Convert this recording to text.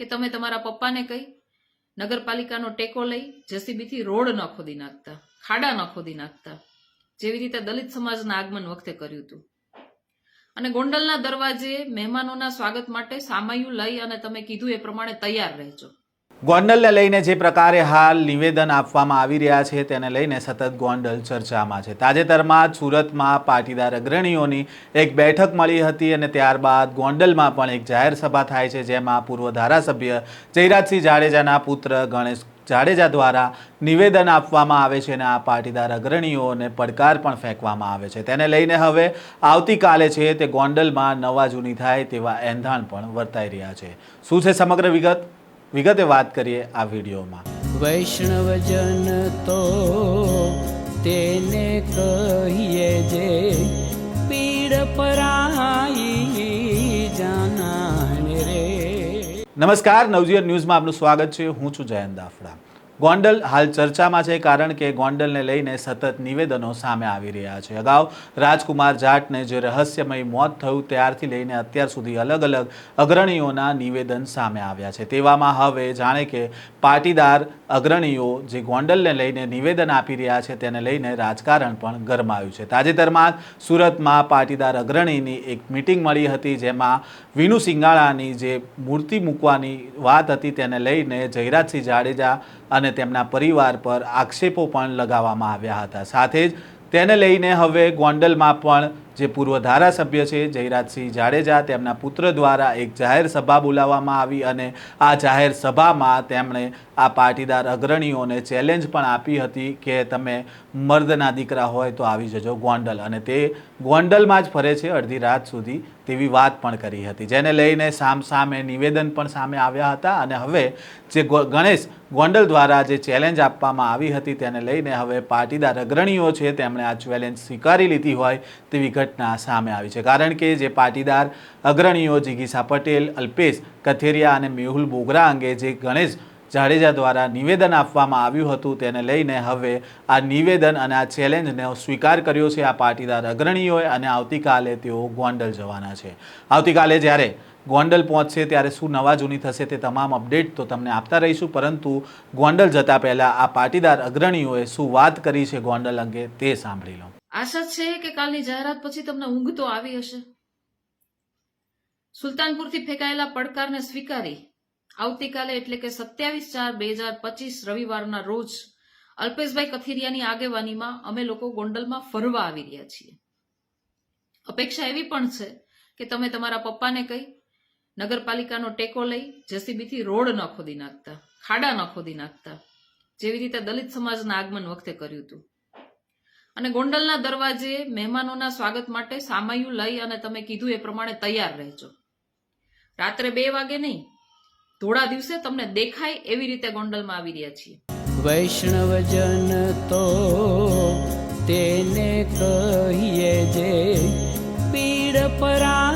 કે તમે તમારા પપ્પાને કહી, નગરપાલિકાનો ટેકો લઈ જેસીબીથી રોડ ન ખોદી નાખતા, ખાડા ન ખોદી નાખતા, જેવી રીતે દલિત સમાજના આગમન વખતે કર્યું હતું. અને ગોંડલના દરવાજે મહેમાનોના સ્વાગત માટે સામયું લઈ અને તમે કીધું એ પ્રમાણે તૈયાર રહેજો. ગોંડલને લઈને જે પ્રકારે હાલ નિવેદન આપવામાં આવી રહ્યા છે તેને લઈને સતત ગોંડલ ચર્ચામાં છે. તાજેતરમાં સુરતમાં પાટીદાર અગ્રણીઓની એક બેઠક મળી હતી અને ત્યારબાદ ગોંડલમાં પણ એક જાહેર સભા થાય છે જેમાં પૂર્વ ધારાસભ્ય જયરાજસિંહ જાડેજાના પુત્ર ગણેશ જાડેજા દ્વારા નિવેદન આપવામાં આવે છે અને આ પાટીદાર અગ્રણીઓને પડકાર પણ ફેંકવામાં આવે છે. તેને લઈને હવે આવતીકાલે છે તે ગોંડલમાં નવા જૂની થાય તેવા એંધાણ પણ વર્તાઈ રહ્યા છે. શું છે સમગ્ર વિગત? વિગતે વાત કરીએ આ વિડીયોમાં. વૈષ્ણવજન તો તેને કહીએ જે પીડ પરાઈ જાનાને રે. નમસ્કાર નવજીવન ન્યૂઝમાં આપનું સ્વાગત છે. હું છું જયંત દાફડા. ગોંડલ હાલ ચર્ચામાં છે કારણ કે ગોંડલને લઈને સતત નિવેદનો સામે આવી રહ્યા છે. અગાઉ રાજકુમાર જાટને જે રહસ્યમય મોત થયું ત્યારથી લઈને અત્યાર સુધી અલગ અલગ અગ્રણીઓના નિવેદન સામે આવ્યા છે. તેવામાં હવે જાણે કે પાટીદાર અગ્રણીઓ જે ગોંડલને લઈને નિવેદન આપી રહ્યા છે તેને લઈને રાજકારણ પણ ગરમાયું છે. તાજેતરમાં સુરતમાં પાટીદાર અગ્રણીની એક મિટિંગ મળી હતી જેમાં વિનુ સિંગાળાની જે મૂર્તિ મૂકવાની વાત હતી તેને લઈને જયરાજસિંહ જાડેજા અને તેમના પરિવાર પર આક્ષેપો પણ લગાવવામાં આવ્યા હતા. સાથે જ તેને લઈને હવે ગોંડલમાં પણ જે પૂર્વ ધારાસભ્ય છે જયરાજસિંહ જાડેજા, તેમના પુત્ર દ્વારા એક જાહેર સભા બોલાવવામાં આવી અને આ જાહેર સભામાં તેમણે આ પાટીદાર અગ્રણીઓને ચેલેન્જ પણ આપી હતી કે તમે મર્દના દીકરા હોય તો આવી જજો ગોંડલ. અને તે ગોંડલમાં જ ફરે છે અડધી રાત સુધી તેવી વાત પણ કરી હતી. જેને લઈને સામ સામે નિવેદન પણ સામે આવ્યા હતા અને હવે જે ગણેશ ગોંડલ દ્વારા જે ચેલેન્જ આપવામાં આવી હતી તેને લઈને હવે પાટીદાર અગ્રણીઓ છે તેમણે આ ચેલેન્જ સ્વીકારી લીધી હોય તેવી ઘટના સામે આવી છે. કારણ કે જે પાટીદાર અગ્રણીઓ જિગીસા પટેલ, અલ્પેશ કથેરિયા અને મેહુલ બોગરા અંગે જે ગણેશ જાડેજા દ્વારા નિવેદન આપવામાં આવ્યું હતું તેને લઈને હવે આ નિવેદન અને આ ચેલેન્જનો સ્વીકાર કર્યો છે આ પાટીદાર અગ્રણીઓએ અને આવતીકાલે તેઓ ગોંડલ જવાના છે. આવતીકાલે જ્યારે ગોંડલ પહોંચશે ત્યારે શું નવા જૂની થશે તે તમામ અપડેટ તો તમને આપતા રહીશું, પરંતુ ગોંડલ જતા પહેલાં આ પાટીદાર અગ્રણીઓએ શું વાત કરી છે ગોંડલ અંગે તે સાંભળી લો. આશા છે કે કાલની જાહેરાત પછી તમને ઊંઘ તો આવી હશે. સુલતાનપુરથી ફેંકાયેલા પડકારને સ્વીકારી આવતીકાલે એટલે કે સત્યાવીસ ચાર બે હજાર પચીસ રવિવારના રોજ અલ્પેશભાઈ કથિરિયાની આગેવાનીમાં અમે લોકો ગોંડલમાં ફરવા આવી રહ્યા છીએ. અપેક્ષા એવી પણ છે કે તમે તમારા પપ્પાને કહી નગરપાલિકાનો ટેકો લઈ જેસીબીથી રોડ ન ખોદી નાખતા, ખાડા ન ખોદી નાખતા, જેવી રીતે દલિત સમાજના આગમન વખતે કર્યું હતું. અને ગોંડલના દરવાજે મહેમાનોના સ્વાગત માટે સામયું લઈ અને તમે કીધું એ પ્રમાણે તૈયાર રહેજો. રાત્રે બે વાગે નહીં, ધોળા દિવસે તમને દેખાય એવી રીતે ગોંડલમાં આવી રહ્યા છીએ. વૈષ્ણવજન તો તેને કહીએ જે પીડ જાના